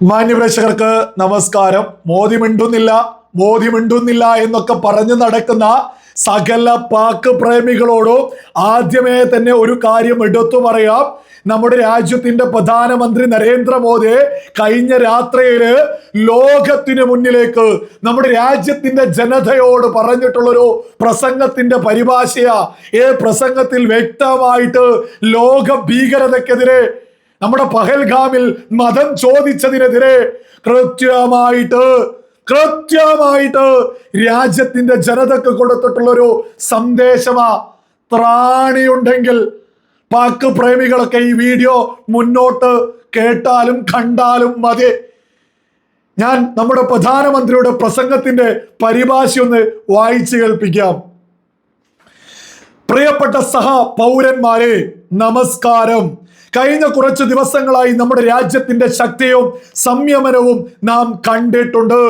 മാന്യപ്രേക്ഷകർക്ക് നമസ്കാരം. മോദി മിണ്ടുന്നില്ല മോദി മിണ്ടുന്നില്ല എന്നൊക്കെ പറഞ്ഞു നടക്കുന്ന സകല പാക്ക് പ്രേമികളോടും ആദ്യമേ തന്നെ ഒരു കാര്യം എടുത്തു പറയാം. നമ്മുടെ രാജ്യത്തിന്റെ പ്രധാനമന്ത്രി നരേന്ദ്രമോദി കഴിഞ്ഞ രാത്രിയിൽ ലോകത്തിന് മുന്നിലേക്ക് നമ്മുടെ രാജ്യത്തിന്റെ ജനതയോട് പറഞ്ഞിട്ടുള്ളൊരു പ്രസംഗത്തിന്റെ പരിഭാഷയാ. ഏ പ്രസംഗത്തിൽ വ്യക്തമായിട്ട് ലോക ഭീകരതയ്ക്കെതിരെ നമ്മുടെ പഹൽഗാമിൽ മതം ചോദിച്ചതിനെതിരെ കൃത്യമായിട്ട് കൃത്യമായിട്ട് രാജ്യത്തിന്റെ ജനതക്ക് കൊടുത്തിട്ടുള്ള ഒരു സന്ദേശമാ. ത്രാണിയുണ്ടെങ്കിൽ പാക്ക് പ്രേമികളൊക്കെ ഈ വീഡിയോ മുന്നോട്ട് കേട്ടാലും കണ്ടാലും മതി. ഞാൻ നമ്മുടെ പ്രധാനമന്ത്രിയുടെ പ്രസംഗത്തിന്റെ പരിഭാഷയൊന്ന് വായിച്ചു കേൾപ്പിക്കാം. പ്രിയപ്പെട്ട സഹ പൗരന്മാരെ നമസ്കാരം. കഴിഞ്ഞ കുറച്ച് ദിവസങ്ങളായി നമ്മുടെ രാജ്യത്തിന്റെ ശക്തിയും സംയമനവും നാം കണ്ടിട്ടുണ്ട്.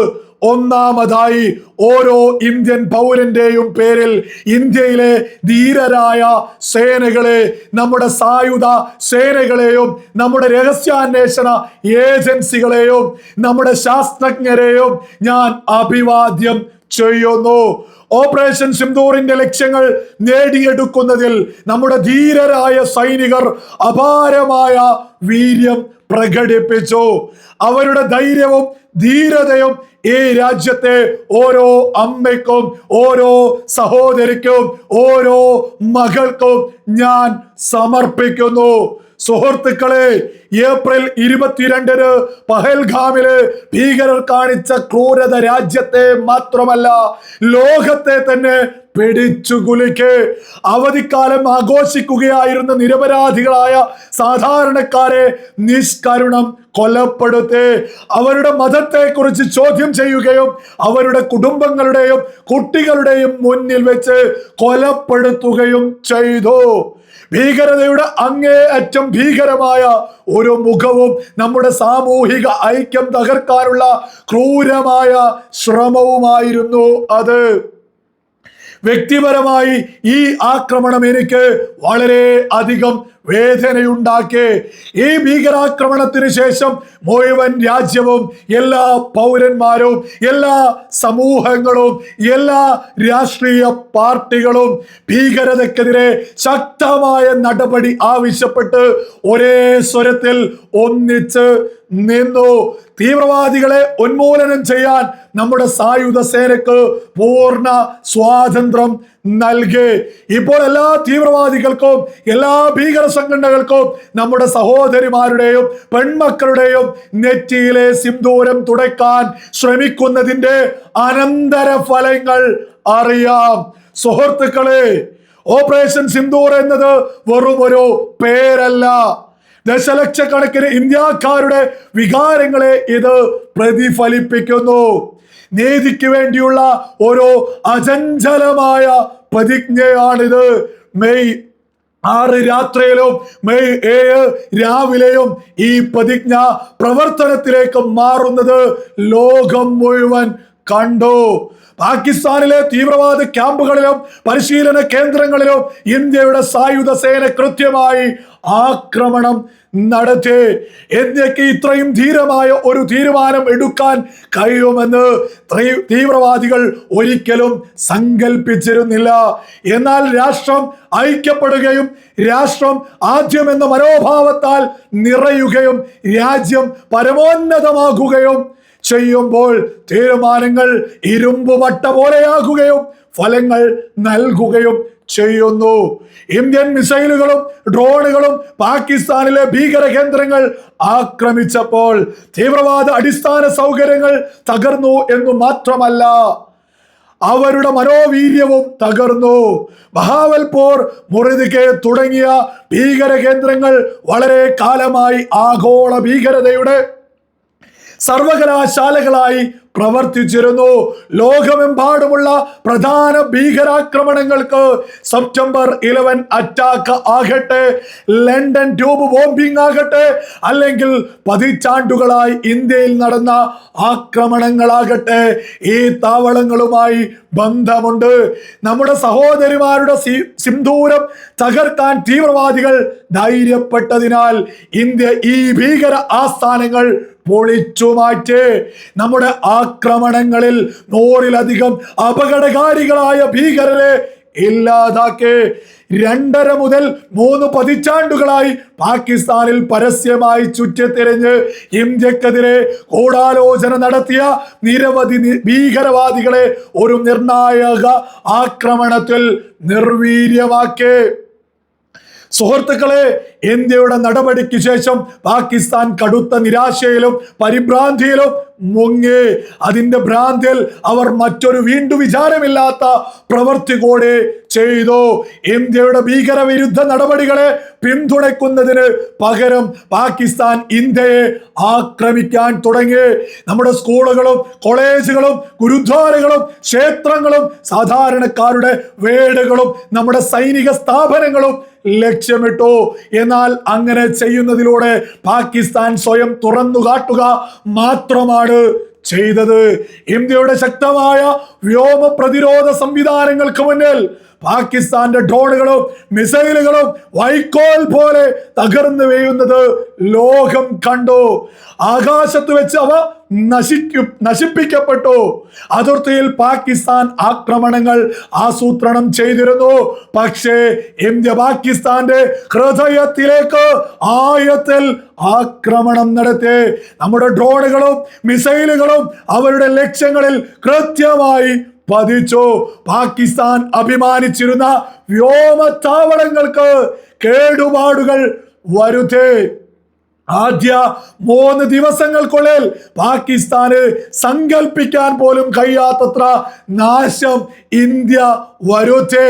ഒന്നാമതായി ഓരോ ഇന്ത്യൻ പൗരന്റെയും പേരിൽ ഇന്ത്യയിലെ ധീരരായ സേനകളെ നമ്മുടെ സായുധ സേനകളെയും നമ്മുടെ രഹസ്യാന്വേഷണ ഏജൻസികളെയും നമ്മുടെ ശാസ്ത്രജ്ഞരെയും ഞാൻ അഭിവാദ്യം ചെയ്യുന്നു. ഓപ്പറേഷൻ സിന്ദൂറിന്റെ ലക്ഷ്യങ്ങൾ നേടിയെടുക്കുന്നതിൽ നമ്മുടെ ധീരരായ സൈനികർ അപാരമായ വീര്യം പ്രകടിപ്പിച്ചു. അവരുടെ ധൈര്യവും ധീരതയും ഈ രാജ്യത്തെ ഓരോ അമ്മയ്ക്കും ഓരോ സഹോദരിക്കും ഓരോ മകൾക്കും ഞാൻ സമർപ്പിക്കുന്നു. സുഹൃത്തുക്കളെ ഏപ്രിൽ ഇരുപത്തിരണ്ടിന് പഹൽഗാമിൽ ഭീകരർ കാണിച്ച ക്രൂരത രാജ്യത്തെ മാത്രമല്ല ലോകത്തെ തന്നെ പിടിച്ചു കുലുക്ക്. അവധിക്കാലം ആഘോഷിക്കുകയായിരുന്ന നിരപരാധികളായ സാധാരണക്കാരെ നിഷ്കരുണം കൊലപ്പെടുത്തി. അവരുടെ മതത്തെക്കുറിച്ച് ചോദ്യം ചെയ്യുകയും അവരുടെ കുടുംബങ്ങളുടെയും കുട്ടികളുടെയും മുന്നിൽ വെച്ച് കൊലപ്പെടുത്തുകയും ചെയ്തു. ഭീകരതയുടെ അങ്ങേ അറ്റം ഭീകരമായ ഒരു മുഖവും നമ്മുടെ സാമൂഹിക ഐക്യം തകർക്കാനുള്ള ക്രൂരമായ ശ്രമവുമായിരുന്നു അത്. വ്യക്തിപരമായി ഈ ആക്രമണം എനിക്ക് വളരെ അധികം വേദനയുണ്ടാക്കി. ഈ ഭീകരാക്രമണത്തിന് ശേഷം മുഴുവൻ രാജ്യവും എല്ലാ പൗരന്മാരും എല്ലാ സമൂഹങ്ങളും എല്ലാ രാഷ്ട്രീയ പാർട്ടികളും ഭീകരതക്കെതിരെ ശക്തമായ നടപടി ആവശ്യപ്പെട്ട് ഒരേ സ്വരത്തിൽ ഒന്നിച്ച് നിന്നു. തീവ്രവാദികളെ ഉന്മൂലനം ചെയ്യാൻ നമ്മുടെ സായുധ സേനക്ക് പൂർണ സ്വാതന്ത്ര്യം നൽകി. ഇപ്പോൾ എല്ലാ തീവ്രവാദികൾക്കും എല്ലാ ഭീകര സംഘടനകൾക്കും നമ്മുടെ സഹോദരിമാരുടെയും പെൺമക്കളുടെയും നെറ്റിയിലെ സിന്ദൂരം തുടയ്ക്കാൻ ശ്രമിക്കുന്നതിന്റെ അനന്തര ഫലങ്ങൾ അറിയാം. സുഹൃത്തുക്കളെ ഓപ്പറേഷൻ സിന്ദൂർ എന്നത് വെറും ഒരു പേരല്ല. ദശലക്ഷക്കണക്കിന് ഇന്ത്യക്കാരുടെ വികാരങ്ങളെ ഇത് പ്രതിഫലിപ്പിക്കുന്നു. നീതിക്ക് വേണ്ടിയുള്ള ഒരു അചഞ്ചലമായ പ്രതിജ്ഞയാണിത്. മെയ് ആറ് രാത്രിയിലും മെയ് ഏഴ് രാവിലെയും ഈ പ്രതിജ്ഞ പ്രവർത്തനത്തിലേക്ക് മാറുന്നത് ലോകം മുഴുവൻ കണ്ടു. പാകിസ്ഥാനിലെ തീവ്രവാദ ക്യാമ്പുകളിലും പരിശീലന കേന്ദ്രങ്ങളിലും ഇന്ത്യയുടെ സായുധ സേന കൃത്യമായി ആക്രമണം നടത്തി. എന്നൊക്കെ ഇത്രയും ധീരമായ ഒരു തീരുമാനം എടുക്കാൻ കഴിയുമെന്ന് തീവ്രവാദികൾ ഒരിക്കലും സങ്കല്പിച്ചിരുന്നില്ല എന്നാൽ രാഷ്ട്രം ഐക്യപ്പെടുകയും രാഷ്ട്രം ആദ്യം എന്ന മനോഭാവത്താൽ നിറയുകയും രാജ്യം പരമോന്നതമാകുകയും ചെയ്യുമ്പോൾ തീരുമാനങ്ങൾ ഇരുമ്പ് വട്ട പോലെയാകുകയും ഫലങ്ങൾ നൽകുകയും ചെയ്യുന്നു. ഇന്ത്യൻ മിസൈലുകളും ഡ്രോണുകളും പാകിസ്ഥാനിലെ ഭീകര കേന്ദ്രങ്ങൾ ആക്രമിച്ചപ്പോൾ തീവ്രവാദ അടിസ്ഥാന സൗകര്യങ്ങൾ തകർന്നു എന്നു മാത്രമല്ല അവരുടെ മനോവീര്യവും തകർന്നു. ബഹാവൽപൂർ മുറിദിക്കെ തുടങ്ങിയ ഭീകര കേന്ദ്രങ്ങൾ വളരെ കാലമായി ആഗോള ഭീകരതയുടെ സർവകലാശാലകളായി പ്രവർത്തിച്ചിരുന്നു. ലോകമെമ്പാടുമുള്ള പ്രധാന ഭീകരാക്രമണങ്ങൾക്ക് സെപ്റ്റംബർ ഇലവൻ അറ്റാക്ക് ആകട്ടെ ലണ്ടൻ ട്യൂബ് ബോംബിംഗ് ആകട്ടെ അല്ലെങ്കിൽ പതിറ്റാണ്ടുകളായി ഇന്ത്യയിൽ നടന്ന ആക്രമണങ്ങളാകട്ടെ ഈ താവളങ്ങളുമായി ബന്ധമുണ്ട്. നമ്മുടെ സഹോദരിമാരുടെ സി- സിന്ദൂരം തകർക്കാൻ തീവ്രവാദികൾ ധൈര്യപ്പെട്ടതിനാൽ ഇന്ത്യ ഈ ഭീകര ആസ്ഥാനങ്ങൾ പൊളിച്ചു മാറ്റി. നമ്മുടെ ആക്രമണങ്ങളിൽ നൂറിലധികം അപകടകാരികളായ ഭീകരരെ ഇല്ലാതാക്കി. രണ്ടര മുതൽ മൂന്ന് പതിറ്റാണ്ടുകളായി പാകിസ്ഥാനിൽ പരസ്യമായി ചുറ്റിത്തിരിഞ്ഞ് ഇന്ത്യക്കെതിരെ കൂടാലോചന നടത്തിയ നിരവധി ഭീകരവാദികളെ ഒരു നിർണായക ആക്രമണത്തിൽ നിർവീര്യമാക്കി. സുഹൃത്തുക്കളെ ഇന്ത്യയുടെ നടപടിക്ക് ശേഷം പാകിസ്ഥാൻ കടുത്ത നിരാശയിലും പരിഭ്രാന്തിയിലും മുങ്ങി. അതിന്റെ ഭ്രാന്തിൽ അവർ മറ്റൊരു വീണ്ടും വിചാരമില്ലാത്ത പ്രവൃത്തി കൂടി ചെയ്തു. ഇന്ത്യയുടെ ഭീകരവിരുദ്ധ നടപടികളെ പിന്തുണയ്ക്കുന്നതിന് പകരം പാകിസ്ഥാൻ ഇന്ത്യയെ ആക്രമിക്കാൻ തുടങ്ങി. നമ്മുടെ സ്കൂളുകളും കോളേജുകളും ഗുരുദ്വാരകളും ക്ഷേത്രങ്ങളും സാധാരണക്കാരുടെ വീടുകളും നമ്മുടെ സൈനിക സ്ഥാപനങ്ങളും ലക്ഷ്യമിട്ടു. എന്നാൽ അങ്ങനെ ചെയ്യുന്നതിലൂടെ പാകിസ്ഥാൻ സ്വയം തുറന്നു കാട്ടുക മാത്രമാണ് ചെയ്തത്. ഇന്ത്യയുടെ ശക്തമായ വ്യോമ പ്രതിരോധ സംവിധാനങ്ങൾക്ക് മുന്നിൽ പാകിസ്ഥാന്റെ ഡ്രോണുകളും മിസൈലുകളും വൈക്കോൽ പോലെ തകർന്നു വീഴുന്നത് ലോകം കണ്ടു. ആകാശത്ത് വെച്ച് അവ നശിക്കു നശിപ്പിക്കപ്പെട്ടു. അതിർത്തിയിൽ പാകിസ്ഥാൻ ആക്രമണങ്ങൾ ആസൂത്രണം ചെയ്തിരുന്നു. പക്ഷേ ഇന്ത്യ പാകിസ്ഥാന്റെ ഹൃദയത്തിലേക്ക് ആയത്തിൽ ആക്രമണം നടത്തി. നമ്മുടെ ഡ്രോണുകളും മിസൈലുകളും അവരുടെ ലക്ഷ്യങ്ങളിൽ കൃത്യമായി പതിച്ചു. പാകിസ്ഥാൻ അഭിമാനിച്ചിരുന്ന വ്യോമത്താവളങ്ങൾക്ക് കേടുപാടുകൾ വരുത്തേ. ആദ്യ മൂന്ന് ദിവസങ്ങൾക്കുള്ളിൽ പാകിസ്ഥാന് സങ്കല്പിക്കാൻ പോലും കഴിയാത്തത്ര നാശം ഇന്ത്യ വരുത്തേ.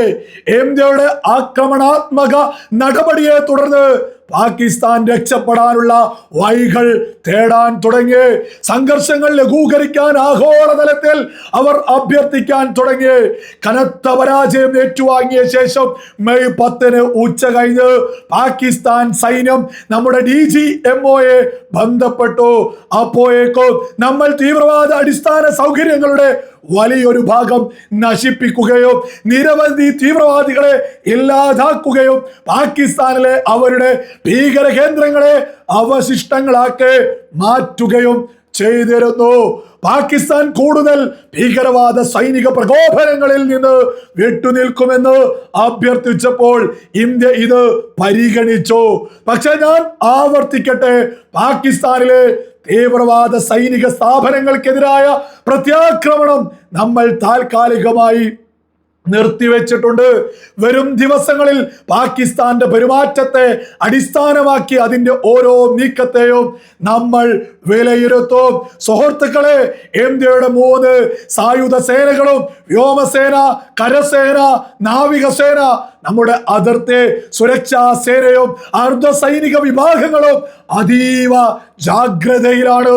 ഇന്ത്യയുടെ ആക്രമണാത്മക നടപടിയെ തുടർന്ന് പാകിസ്ഥാൻ രക്ഷപ്പെടാനുള്ള വഴികൾ തേടാൻ തുടങ്ങി. സംഘർഷങ്ങൾ ലഘൂകരിക്കാൻ ആഗോളതലത്തിൽ അവർ അഭ്യർത്ഥിക്കാൻ തുടങ്ങി. കനത്ത പരാജയം ഏറ്റുവാങ്ങിയ ശേഷം മെയ് പത്തിന് ഉച്ച കഴിഞ്ഞ് പാകിസ്ഥാൻ സൈന്യം നമ്മുടെ ഡി ജി എം ഒയെ ബന്ധപ്പെട്ടു. അപ്പോയേക്കും നമ്മൾ തീവ്രവാദ അടിസ്ഥാന സൗകര്യങ്ങളുടെ വലിയൊരു ഭാഗം നശിപ്പിക്കുകയും നിരവധി തീവ്രവാദികളെ ഇല്ലാതാക്കുകയും പാകിസ്ഥാനിലെ അവരുടെ ഭീകര കേന്ദ്രങ്ങളെ അവശിഷ്ടങ്ങളാക്കി മാറ്റുകയും ചെയ്തിരുന്നു. പാകിസ്ഥാൻ കൂടുതൽ ഭീകരവാദ സൈനിക പ്രകോപനങ്ങളിൽ നിന്ന് വിട്ടുനിൽക്കുമെന്ന് അഭ്യർത്ഥിച്ചപ്പോൾ ഇന്ത്യ ഇത് പരിഗണിച്ചു. പക്ഷെ ഞാൻ ആവർത്തിക്കട്ടെ പാകിസ്ഥാനിലെ തീവ്രവാദ സൈനിക സ്ഥാപനങ്ങൾക്കെതിരായ പ്രത്യാക്രമണം നമ്മൾ താൽക്കാലികമായി നിർത്തിവെച്ചിട്ടുണ്ട്. വരും ദിവസങ്ങളിൽ പാകിസ്ഥാന്റെ പെരുമാറ്റത്തെ അടിസ്ഥാനമാക്കി അതിന്റെ ഓരോ നീക്കത്തെയും നമ്മൾ വിലയിരുത്തും. സുഹൃത്തുക്കളെ ഇന്ത്യയുടെ മൂന്ന് സായുധ സേനകളും വ്യോമസേന കരസേന നാവികസേന നമ്മുടെ അതിർത്തി സുരക്ഷാ സേനയും അർദ്ധ സൈനിക വിഭാഗങ്ങളും അതീവ ജാഗ്രതയിലാണ്.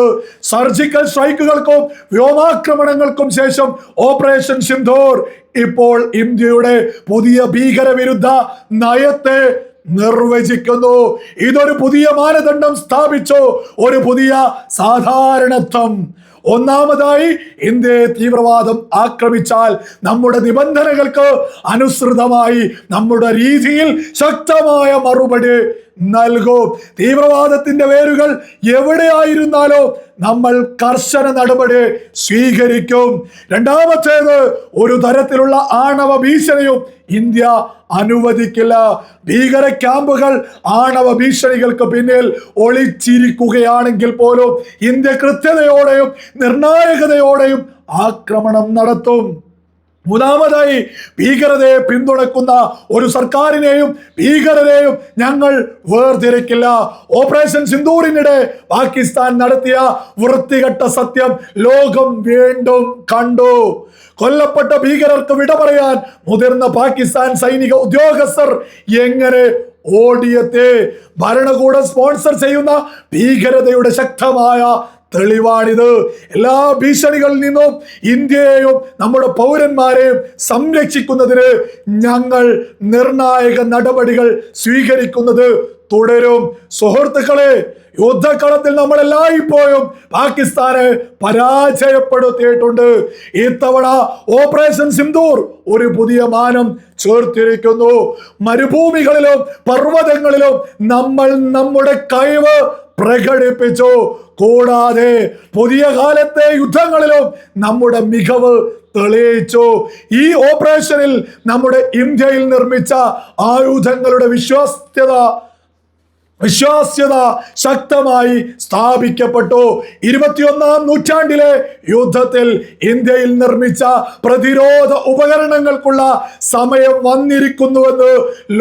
സർജിക്കൽ സ്ട്രൈക്കുകൾക്കും വ്യോമാക്രമണങ്ങൾക്കും ശേഷം ഓപ്പറേഷൻ സിന്ധൂർ ഇപ്പോൾ ഇന്ത്യയുടെ പുതിയ ഭീകരവിരുദ്ധ നയത്തെ നിർവചിക്കുന്നു. ഇതൊരു പുതിയ മാനദണ്ഡം സ്ഥാപിച്ചു. ഒരു പുതിയ സാധാരണത്വം. ഒന്നാമതായി ഇന്ത്യയെ തീവ്രവാദം ആക്രമിച്ചാൽ നമ്മുടെ നിബന്ധനകൾക്ക് അനുസൃതമായി നമ്മുടെ രീതിയിൽ ശക്തമായ മറുപടി നൽകും. തീവ്രവാദത്തിന്റെ വേരുകൾ എവിടെയായിരുന്നാലോ നമ്മൾ കർശന നടപടി സ്വീകരിക്കും. രണ്ടാമത്തേത് ഒരു തരത്തിലുള്ള ആണവ ഭീഷണിയും ഇന്ത്യ അനുവദിക്കില്ല. ഭീകര ക്യാമ്പുകൾ ആണവ ഭീഷണികൾക്ക് പിന്നിൽ ഒളിച്ചിരിക്കുകയാണെങ്കിൽ പോലും ഇന്ത്യ കൃത്യതയോടെയും നിർണായകതയോടെയും ആക്രമണം നടത്തും. മൂന്നാമതായി ഭീകരതയെ പിന്തുണക്കുന്ന ഒരു സർക്കാരിനെയും ഭീകരരെയും ഞങ്ങൾ വേർതിരിക്കില്ല. ഓപ്പറേഷൻ സിന്ദൂറിനിടെ പാകിസ്ഥാൻ നടത്തിയ വൃത്തികെട്ട സത്യം ലോകം വീണ്ടും കണ്ടു. കൊല്ലപ്പെട്ട ഭീകരർക്ക് വിട പറയാൻ മുതിർന്ന പാകിസ്ഥാൻ സൈനിക ഉദ്യോഗസ്ഥർ എങ്ങനെ ഓടിയത്തെ? ഭരണകൂടം സ്പോൺസർ ചെയ്യുന്ന ഭീകരതയുടെ ശക്തമായ തെളിവാണിത്. എല്ലാ ഭീഷണികളിൽ നിന്നും ഇന്ത്യയെയും നമ്മുടെ പൗരന്മാരെയും സംരക്ഷിക്കുന്നതിന് ഞങ്ങൾ നിർണായക നടപടികൾ സ്വീകരിക്കുന്നത് തുടരും. സുഹൃത്തുക്കളെ യുദ്ധക്കളത്തിൽ നമ്മൾ എല്ലായ്പ്പോഴും പാകിസ്ഥാനെ പരാജയപ്പെടുത്തിയിട്ടുണ്ട്. ഇത്തവണ ഓപ്പറേഷൻ സിന്ദൂർ ഒരു പുതിയ മാനം ചേർത്തിരിക്കുന്നു. മരുഭൂമികളിലും പർവതങ്ങളിലും നമ്മൾ നമ്മുടെ കഴിവ് പ്രകടിപ്പിച്ചു. കൂടാതെ പുതിയ കാലത്തെ യുദ്ധങ്ങളിലും നമ്മുടെ മികവ് തെളിയിച്ചു. ഈ ഓപ്പറേഷനിൽ നമ്മുടെ ഇന്ത്യയിൽ നിർമ്മിച്ച ആയുധങ്ങളുടെ വിശ്വാസ്യത വിശ്വാസ്യത ശക്തമായി സ്ഥാപിക്കപ്പെട്ടു. ഇരുപത്തിയൊന്നാം നൂറ്റാണ്ടിലെ യുദ്ധത്തിൽ ഇന്ത്യയിൽ നിർമ്മിച്ച പ്രതിരോധ ഉപകരണങ്ങൾക്കുള്ള സമയം വന്നിരിക്കുന്നുവെന്ന്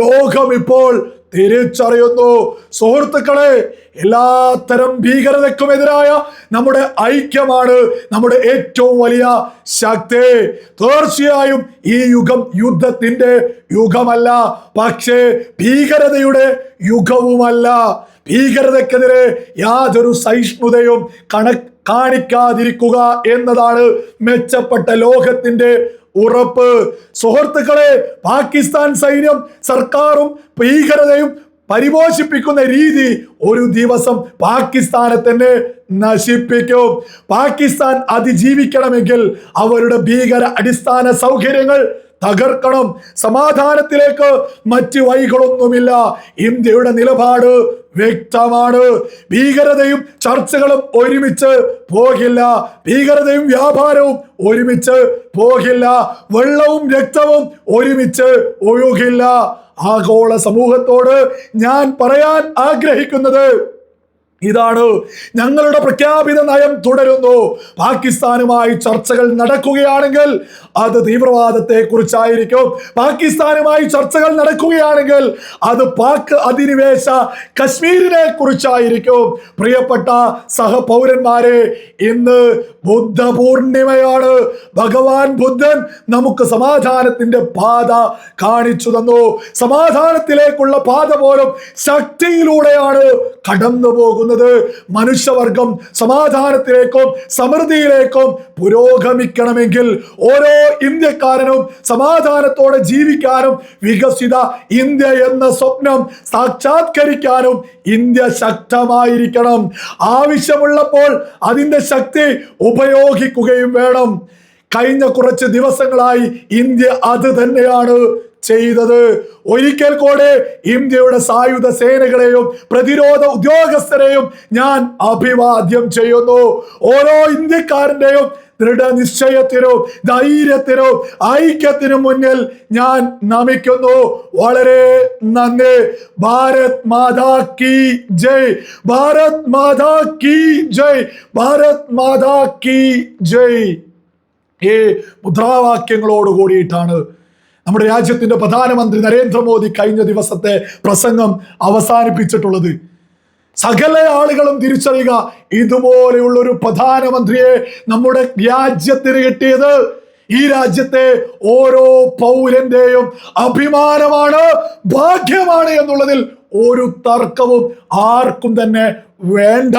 ലോകം ഇപ്പോൾ തിരിച്ചറിയുന്നു. സുഹൃത്തുക്കളെ എല്ലാത്തരം ഭീകരതയ്ക്കുമെതിരായ നമ്മുടെ ഐക്യമാണ് നമ്മുടെ ഏറ്റവും വലിയ ശക്തി. തീർച്ചയായും ഈ യുഗം യുദ്ധത്തിന്റെ യുഗമല്ല പക്ഷേ ഭീകരതയുടെ യുഗവുമല്ല. ഭീകരതയ്ക്കെതിരെ യാതൊരു സഹിഷ്ണുതയും കണ കാണിക്കാതിരിക്കുക എന്നതാണ് മെച്ചപ്പെട്ട ലോകത്തിന്റെ ഉറപ്പ്. സുഹൃത്തുക്കളെ പാകിസ്ഥാൻ സൈന്യം സർക്കാരും ഭീകരതയും പരിപോഷിപ്പിക്കുന്ന രീതി ഒരു ദിവസം പാകിസ്ഥാനെ തന്നെ നശിപ്പിക്കും. പാകിസ്ഥാൻ അതിജീവിക്കണമെങ്കിൽ അവരുടെ ഭീകര അടിസ്ഥാന സൗകര്യങ്ങൾ തകർക്കണം. സമാധാനത്തിലേക്ക് മറ്റ് വഴികളൊന്നുമില്ല. ഇന്ത്യയുടെ നിലപാട് വ്യക്തമാണ്. ഭീകരതയും ചർച്ചകളും ഒരുമിച്ച് പോകില്ല. ഭീകരതയും വ്യാപാരവും ഒരുമിച്ച് പോകില്ല. വെള്ളവും രക്തവും ഒരുമിച്ച് ഒഴുകില്ല. ആഗോള സമൂഹത്തോട് ഞാൻ പറയാൻ ആഗ്രഹിക്കുന്നത്. ഇതാണ് ഞങ്ങളുടെ പ്രഖ്യാപിത നയം തുടരുന്നു. പാകിസ്ഥാനുമായി ചർച്ചകൾ നടക്കുകയാണെങ്കിൽ അത് തീവ്രവാദത്തെ കുറിച്ചായിരിക്കും പാകിസ്ഥാനുമായി ചർച്ചകൾ നടക്കുകയാണെങ്കിൽ അത് പാക് അധിനിവേശ കശ്മീരിനെ കുറിച്ചായിരിക്കും പ്രിയപ്പെട്ട സഹപൗരന്മാരെ ഇന്ന് ബുദ്ധ പൂർണിമയാണ് ഭഗവാൻ ബുദ്ധൻ നമുക്ക് സമാധാനത്തിന്റെ പാത കാണിച്ചു തന്നു. സമാധാനത്തിലേക്കുള്ള പാത പോലും ശക്തിയിലൂടെയാണ് കടന്നു പോകുന്നത് മനുഷ്യവർഗം സമാധാനത്തിലേക്കും സമൃദ്ധിയിലേക്കും പുരോഗമിക്കണമെങ്കിൽ ഓരോ ഇന്ത്യക്കാരനും സമാധാനത്തോടെ ജീവിക്കാനും വികസിത ഇന്ത്യ എന്ന സ്വപ്നം സാക്ഷാത്കരിക്കാനും ഇന്ത്യ ശക്തമായിരിക്കണം. ആവശ്യമുള്ളപ്പോൾ അതിന്റെ ശക്തി ഉപയോഗിക്കുകയും വേണം. കഴിഞ്ഞ കുറച്ച് ദിവസങ്ങളായി ഇന്ത്യ അത് തന്നെയാണ് ചെയ്തത്. ഒരിക്കൽ കൂടെ ഇന്ത്യയുടെ സായുധ സേനകളെയും പ്രതിരോധ ഉദ്യോഗസ്ഥരെയും ഞാൻ അഭിവാദ്യം ചെയ്യുന്നു. ഓരോ ഇന്ത്യക്കാരന്റെയും ദൃഢനിശ്ചയത്തിനും ധൈര്യത്തിനും ഐക്യത്തിനും മുന്നിൽ ഞാൻ നമിക്കുന്നു. വളരെ നന്ദി. ഭാരത് മാതാ കി ജയ്. ഭാരത് മാതാ കി ജയ്. ഭാരത് മാതാ കി ജയ്. ഈ മുദ്രാവാക്യങ്ങളോട് കൂടിയിട്ടാണ് നമ്മുടെ രാജ്യത്തിന്റെ പ്രധാനമന്ത്രി നരേന്ദ്രമോദി കഴിഞ്ഞ ദിവസത്തെ പ്രസംഗം അവസാനിപ്പിച്ചിട്ടുള്ളത്. സകല ആളുകളും തിരിച്ചറിയുക ഇതുപോലെയുള്ള ഒരു പ്രധാനമന്ത്രിയെ നമ്മുടെ രാജ്യത്തിന് കിട്ടിയത് ഈ രാജ്യത്തെ ഓരോ പൗരന്റെയും അഭിമാനമാണ് ഭാഗ്യമാണ് എന്നുള്ളതിൽ ഒരു തർക്കവും ആർക്കും തന്നെ വേണ്ട.